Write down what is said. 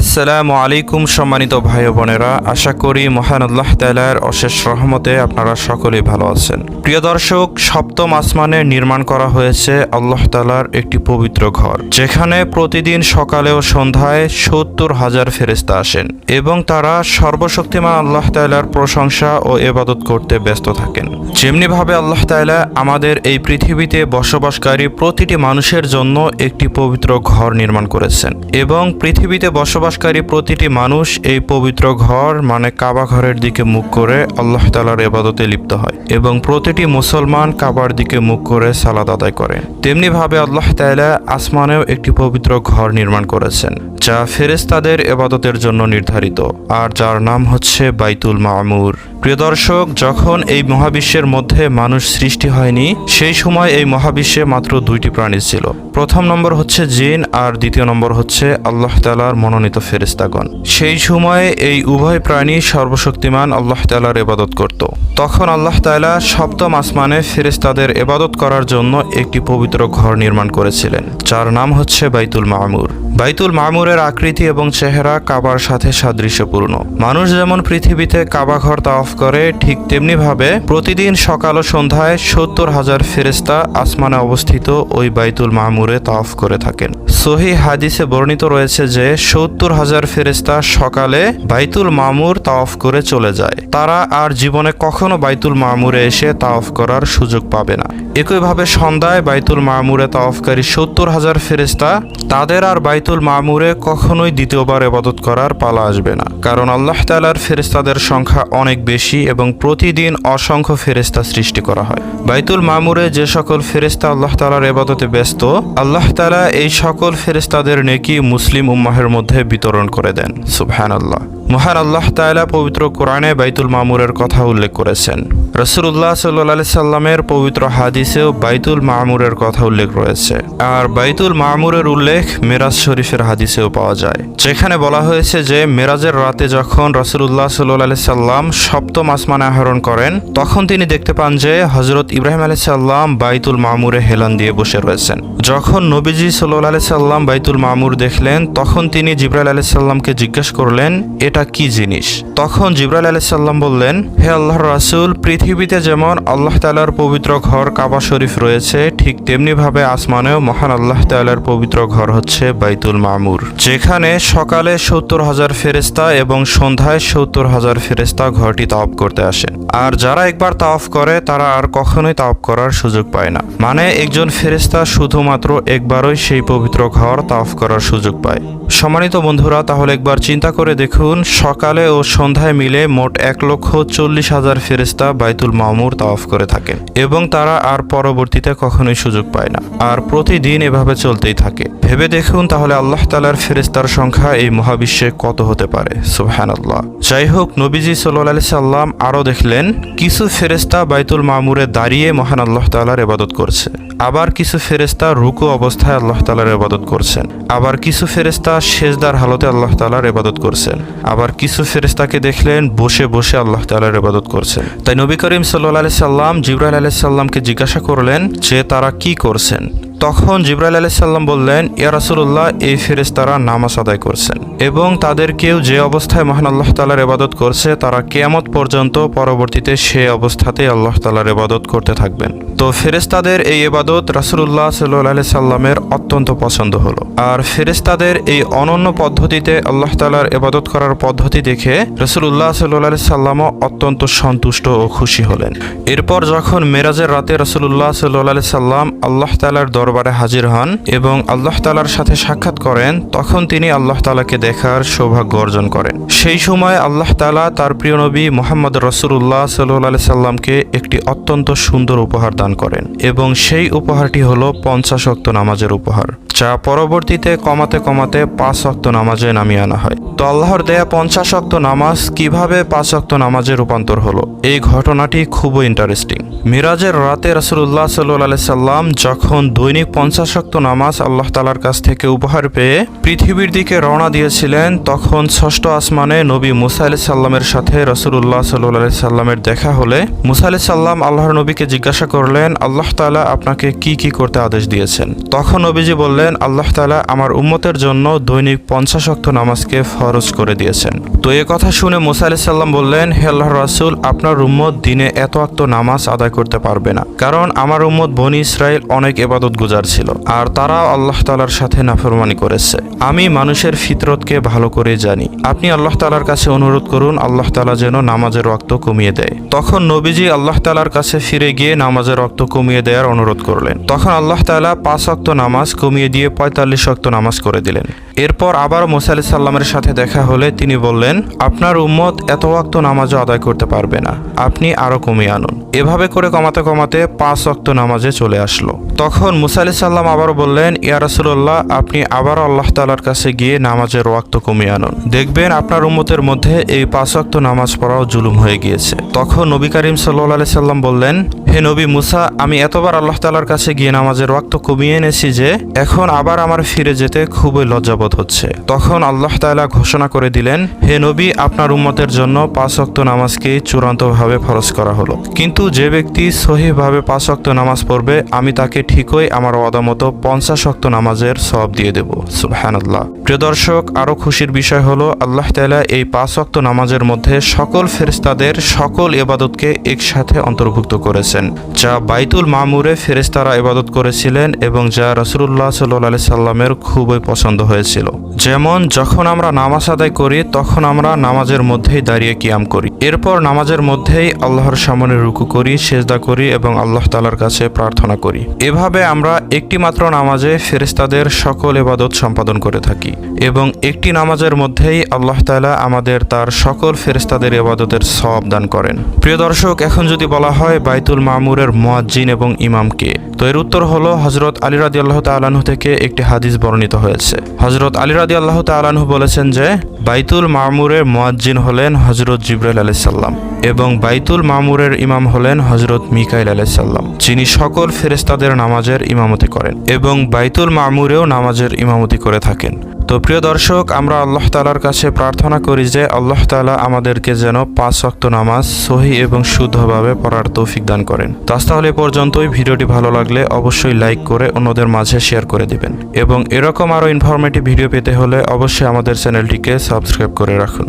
আসসালামু আলাইকুম, সম্মানিত ভাই বোনেরা। আশা করি মহান আল্লাহ তালার অশেষ রহমতে আপনারা সকলেই ভালো আছেন। প্রিয় দর্শক, সপ্তম আসমানে নির্মাণ করা হয়েছে আল্লাহ তালার একটি পবিত্র ঘর, যেখানে প্রতিদিন সকালে ও সন্ধ্যায় সত্তর হাজার ফেরেস্তা আসেন এবং তারা সর্বশক্তিমান আল্লাহ তালার প্রশংসা ও এবাদত করতে ব্যস্ত থাকেন। যেমনিভাবে আল্লাহ তালা আমাদের এই পৃথিবীতে বসবাসকারী প্রতিটি মানুষের জন্য একটি পবিত্র ঘর নির্মাণ করেছেন এবং পৃথিবীতে বসবাসকারী প্রতিটি মানুষ এই পবিত্র ঘর মানে কাবা ঘরের দিকে মুখ করে আল্লাহ তালার এবাদতে লিপ্ত হয় এবং প্রতিটি মুসলমান কাবার দিকে মুখ করে সালাদ আদায় করে। তেমনিভাবে আল্লাহ তালা আসমানেও একটি পবিত্র ঘর নির্মাণ করেছেন। যা ফেরেস্তাদের এবাদতের জন্য নির্ধারিত, আর যার নাম হচ্ছে বাইতুল মামুর। প্রিয় দর্শক, যখন এই মহাবিশ্বের মধ্যে মানুষ সৃষ্টি হয়নি, সেই সময় এই মহাবিশ্বে মাত্র দুইটি প্রাণী ছিল। প্রথম নম্বর হচ্ছে জিন, আর দ্বিতীয় নম্বর হচ্ছে আল্লাহ তালার মনোনীত ফেরেস্তাগণ সেই সময়ে এই উভয় প্রাণী সর্বশক্তিমান আল্লাহ তালার এবাদত করত। তখন আল্লাহ তালা সপ্তম আসমানে ফেরেস্তাদের এবাদত করার জন্য একটি পবিত্র ঘর নির্মাণ করেছিলেন, যার নাম হচ্ছে বাইতুল মামুর। বাইতুল মামুরের আকৃতি এবং চেহারা কাবার সাথে সাদৃশ্যপূর্ণ। মানুষ যেমন পৃথিবীতে কাবা ঘর তাওয়াফ করে, ঠিক তেমনিভাবে প্রতিদিন সকাল ও সন্ধ্যায় সত্তর হাজার ফেরেস্তা আসমানে অবস্থিত ওই বাইতুল মামুরে তাওয়াফ করে থাকেন। সহি হাদিসে বর্ণিত রয়েছে যে, সত্তর হাজার ফেরেস্তা সকালে বাইতুল মামুর তাওয়াফ করে চলে যায়। তারা আর জীবনে কখনো বাইতুল মামুরে এসে তাওয়াফ করার সুযোগ পাবে না। একইভাবে সন্ধ্যায় বাইতুল মামুরে তাওয়াফকারী সত্তর হাজার ফেরেস্তা তাদের আর বাইতুল মামুরে কখনোই দ্বিতীয়বার এবাদত করার পালা আসবে না। কারণ আল্লাহ তালার ফেরিস্তাদের সংখ্যা অনেক বেশি এবং প্রতিদিন অসংখ্য ফেরিস্তা সৃষ্টি করা হয়। বাইতুল মামুরে যে সকল ফেরিস্তা আল্লাহ তালার এবাদতে ব্যস্ত, আল্লাহ তালা এই সকল ফেরিস্তাদের নেকি মুসলিম উম্মাহের মধ্যে বিতরণ করে দেন। সুবহান আল্লাহ মহান আল্লাহ তালা পবিত্র কোরআনে বাইতুল মামুরের কথা উল্লেখ করেছেন। রসুল্লাহ সাল্লি সাল্লামের পবিত্র হাদিসেও বাইতুল মামুরের কথা উল্লেখ রয়েছে। আর বাইতুল মামুরের উল্লেখ মেরাজ শরীফের হাদিসেও পাওয়া যায়। যেখানে বলা হয়েছে যে, মেরাজের রাতে যখন রসুল্লাহ সাল্লি সাল্লাম সপ্তম আসমানে আহরণ করেন, তখন তিনি দেখতে পান যে হজরত ইব্রাহিম আলি সাল্লাম বাইতুল মামুরে হেলান দিয়ে বসে রয়েছেন। যখন নবীজি সাল্লাহ আলি সাল্লাম বাইতুল মামুর দেখলেন, তখন তিনি জিব্রাইল আলি সাল্লামকে জিজ্ঞেস করলেন, এটা কি জিনিস? তখন জিব্রাইল আলি সাল্লাম বললেন, হে আল্লাহর রাসুল, পৃথিবীতে যেমন আল্লাহ তালার পবিত্র ঘর কাবা শরীফ রয়েছে, ঠিক তেমনিভাবে আসমানেও মহান আল্লাহ তালার পবিত্র ঘর হচ্ছে বাইতুল মামুর, যেখানে সকালে সত্তর হাজার ফেরেস্তা এবং সন্ধ্যায় সত্তর হাজার ফেরেস্তা ঘরটি তাওয়াফ করতে আসেন। আর যারা একবার তাওয়াফ করে, তারা আর কখনোই তাওয়াফ করার সুযোগ পায় না। মানে একজন ফেরেস্তা শুধুমাত্র একবারই সেই পবিত্র ঘর তাওয়াফ করার সুযোগ পায়। সম্মানিত বন্ধুরা, তাহলে একবার চিন্তা করে দেখুন, সকালে ও সন্ধ্যায় মিলে মোট এক লক্ষ চল্লিশ হাজার ফেরেস্তা বাইতুল মামুর তাওয়াফ করে থাকেন এবং তারা আর পরবর্তীতে কখনোই সুযোগ পায় না। আর প্রতিদিন এভাবে চলতেই থাকে। ভেবে দেখুন তাহলে আল্লাহ তালার ফেরেস্তার সংখ্যা এই মহাবিশ্বে কত হতে পারে। সুবহান আল্লাহ যাই হোক, নবীজি সাল্লি সাল্লাম আরও দেখলেন, কিছু ফেরেস্তা বাইতুল মামুরে দাঁড়িয়ে মহান আল্লাহ তালার এবাদত করছে। আবার কিছু ফেরেস্তা রুকু অবস্থায় আল্লাহ তালার এবাদত করছেন। আবার কিছু ফেরেস্তা শেষদার হালতে আল্লাহ তালার এবাদত করছেন। আবার কিছু ফেরেস্তাকে দেখলেন, বসে বসে আল্লাহ তালার এবাদত করছেন। তাই নবী করিম সাল্লাহ আলি সাল্লাম জিব্রাইল আলি সাল্লামকে জিজ্ঞাসা করলেন যে, তারা কি করছেন? তখন জিব্রাইল আলি সাল্লাম বললেন, ইয়া রাসুল্লাহ এই ফেরেস্তারা নামাজ আদায় করছেন এবং তাদের কেউ যে অবস্থায় মহান আল্লাহ তালার এবাদত করছে, তারা কেয়ামত পর্যন্ত পরবর্তীতে সে অবস্থাতেই আল্লাহ তালার এবাদত করতে থাকবেন। তো ফেরেস্তাদের এই এবাদত রাসুল্লাহ সাল্লি সাল্লামের অত্যন্ত পছন্দ হলো। আর ফেরেস্তাদের এই অনন্য পদ্ধতিতে আল্লাহ তালার এবাদত করার পদ্ধতি দেখে রসুল্লাহ সাল্লি সাল্লামও অত্যন্ত সন্তুষ্ট ও খুশি হলেন। এরপর যখন মেরাজের রাতে রসুল্লাহ সাল্লি সাল্লাম আল্লাহ তালার দরবারে হাজির হন এবং আল্লাহ তালার সাথে সাক্ষাৎ করেন, তখন তিনি আল্লাহ তালাকে দেখার সৌভাগ্য অর্জন করেন। সেই সময় আল্লাহ তালা তার প্রিয় নবী মোহাম্মদ রসুল্লাহ সাল্লি সাল্লামকে একটি অত্যন্ত সুন্দর উপহার দান করেন এবং সেই উপহারটি হল পঞ্চাশ অক্ত নামাজের উপহার, যা পরবর্তীতে কমাতে কমাতে পাঁচ অক্ত নামাজে নামিয়ে আনা হয়। তো আল্লাহর দেয়া পঞ্চাশ অক্ত নামাজ কীভাবে পাঁচ অক্ত নামাজে রূপান্তর হলো? এই ঘটনাটি খুবই ইন্টারেস্টিং মিরাজের রাতে রসুল্লাহ সাল্লি সাল্লাম যখন দৈনিক দৈনিক পঞ্চাশ শক্ত নামাজ আল্লাহ তালার কাছ থেকে উপহার পেয়ে পৃথিবীর দিকে রওনা দিয়েছিলেন তখন ষষ্ঠ আসমানে নবী মুসা আলি সাল্লামের সাথে রসুল্লাহ সাল্লি সাল্লামের দেখা হলে মুসা আলি সাল্লাম আল্লাহর নবীকে জিজ্ঞাসা করলেন, আল্লাহ তালা আপনাকে কি কি করতে আদেশ দিয়েছেন? তখন নবীজি বললেন, আল্লাহ তালা আমার উম্মতের জন্য দৈনিক পঞ্চাশক্ত নামাজকে ফরজ করে দিয়েছেন। তো এ কথা শুনে মুসা আলি সাল্লাম বললেন, হে আল্লাহ রাসুল, আপনার উম্মত দিনে এত আক্ত নামাজ আদায় করতে পারবে না। কারণ আমার উম্মত বনি ইসরায়েল অনেক এবাদত গুজার ছিল। আর তারাও আল্লাহ তালার সাথে নাফরমানি করেছে। আমি মানুষের ফিতরতকে ভালো করে জানি। আপনি আল্লাহ তালার কাছে অনুরোধ করুন, আল্লাহ তালা যেন নামাজের রক্ত কমিয়ে দেয়। তখন নবীজি আল্লাহ তালার কাছে ফিরে গিয়ে নামাজের রক্ত কমিয়ে দেওয়ার অনুরোধ করলেন। তখন আল্লাহ তালা পাঁচ অক্ত নামাজ কমিয়ে দিয়ে পঁয়তাল্লিশ অক্ত নামাজ করে দিলেন। এরপর আবার মোসা আলি সাল্লামের সাথে দেখা হলে তিনি বললেন, আপনার উম্মত এত ওয়াক্ত নামাজও আদায় করতে পারবে না। আপনি আরও কমিয়ে আনুন। এভাবে করে কমাতে কমাতে পাঁচ অক্ত নামাজে চলে আসলো। তখন মুসা আলি সাল্লাম আবারও বললেন, ইয়া রাসূলুল্লাহ, আপনি আবার আল্লাহ তালার কাছে গিয়ে নামাজের ওয়াক্ত কমিয়ে আনুন। দেখবেন আপনার উম্মতের মধ্যে এই পাঁচ অক্ত নামাজ পড়াও জুলুম হয়ে গিয়েছে। তখন নবী করিম সাল্লাহ সাল্লাম বললেন, হে নবী মুসা, আমি এতবার আল্লাহ তালার কাছে গিয়ে নামাজের ওয়াক্ত কমিয়ে এনেছি যে, এখন আবার আমার ফিরে যেতে খুবই লজ্জাবোধ হচ্ছে। তখন আল্লাহ তাআলা ঘোষণা করে দিলেন, হে নবী, আপনার উম্মতের জন্য পাঁচ অক্ত নামাজকে চূড়ান্তভাবে ফরজ করা হলো। কিন্তু যে ব্যক্তি সহিভাবে পাঁচ অক্ত নামাজ পড়বে, আমি তাকে ঠিকই আমার ওয়াদা মতো পঞ্চাশ অক্ত নামাজের সব দিয়ে দেব। সুবহানাল্লাহ। প্রিয় দর্শক আরও খুশির বিষয় হলো, আল্লাহ তাআলা এই পাঁচ অক্ত নামাজের মধ্যে সকল ফেরেস্তাদের সকল ইবাদতকে একসাথে অন্তর্ভুক্ত করেছেন। যা বাইতুল মামুরে ফেরেস্তারা ইবাদত করেছিলেন এবং যা রসুল্লাহ সাল্লাহ সাল্লামের খুবই পছন্দ হয়েছিল। যেমন, যখন আমরা নামাজ আদায় করি, তখন আমরা নামাজের মধ্যেই দাঁড়িয়ে কিয়াম করি। এরপর নামাজের মধ্যেই আল্লাহর সামনে রুকু করি, সেজদা করি এবং আল্লাহ তালার কাছে প্রার্থনা করি। এভাবে আমরা একটি মাত্র নামাজে ফেরেস্তাদের সকল ইবাদত সম্পাদন করে থাকি এবং একটি নামাজের মধ্যেই আল্লাহ তালা আমাদের তার সকল ফেরেস্তাদের ইবাদতের সব দান করেন। প্রিয় দর্শক, এখন যদি বলা হয় বাইতুল মামুরের মোয়াজ্জিন এবং ইমামকে তো এর উত্তর হলো হজরত আলী রাদি আল্লাহ তালাহু থেকে একটি হাদিস বর্ণিত হয়েছে। হজরত আলী রাদি আল্লাহ তালাহু বলেছেন যে, বাইতুল মামুরের মোয়াজ্জিন হলেন হজরত জিব্রাইল আলাইসাল্লাম এবং বাইতুল মামুরের ইমাম হলেন হজরত মিকাইল আলাইসাল্লাম যিনি সকল ফেরেস্তাদের নামাজের ইমামতি করেন এবং বাইতুল মামুরেও নামাজের ইমামতি করে থাকেন। তো প্রিয় দর্শক, আমরা আল্লাহ তালার কাছে প্রার্থনা করি যে আল্লাহ তালা আমাদেরকে যেন পাঁচ শক্ত নামাজ সহি এবং শুদ্ধভাবে পড়ার তৌফিক দান করেন। তো আজ তাহলে পর্যন্তই। ভিডিওটি ভালো লাগলে অবশ্যই লাইক করে অন্যদের মাঝে শেয়ার করে দিবেন। এবং এরকম আরও ইনফরমেটিভ ভিডিও পেতে হলে অবশ্যই আমাদের চ্যানেলটিকে সাবস্ক্রাইব করে রাখুন।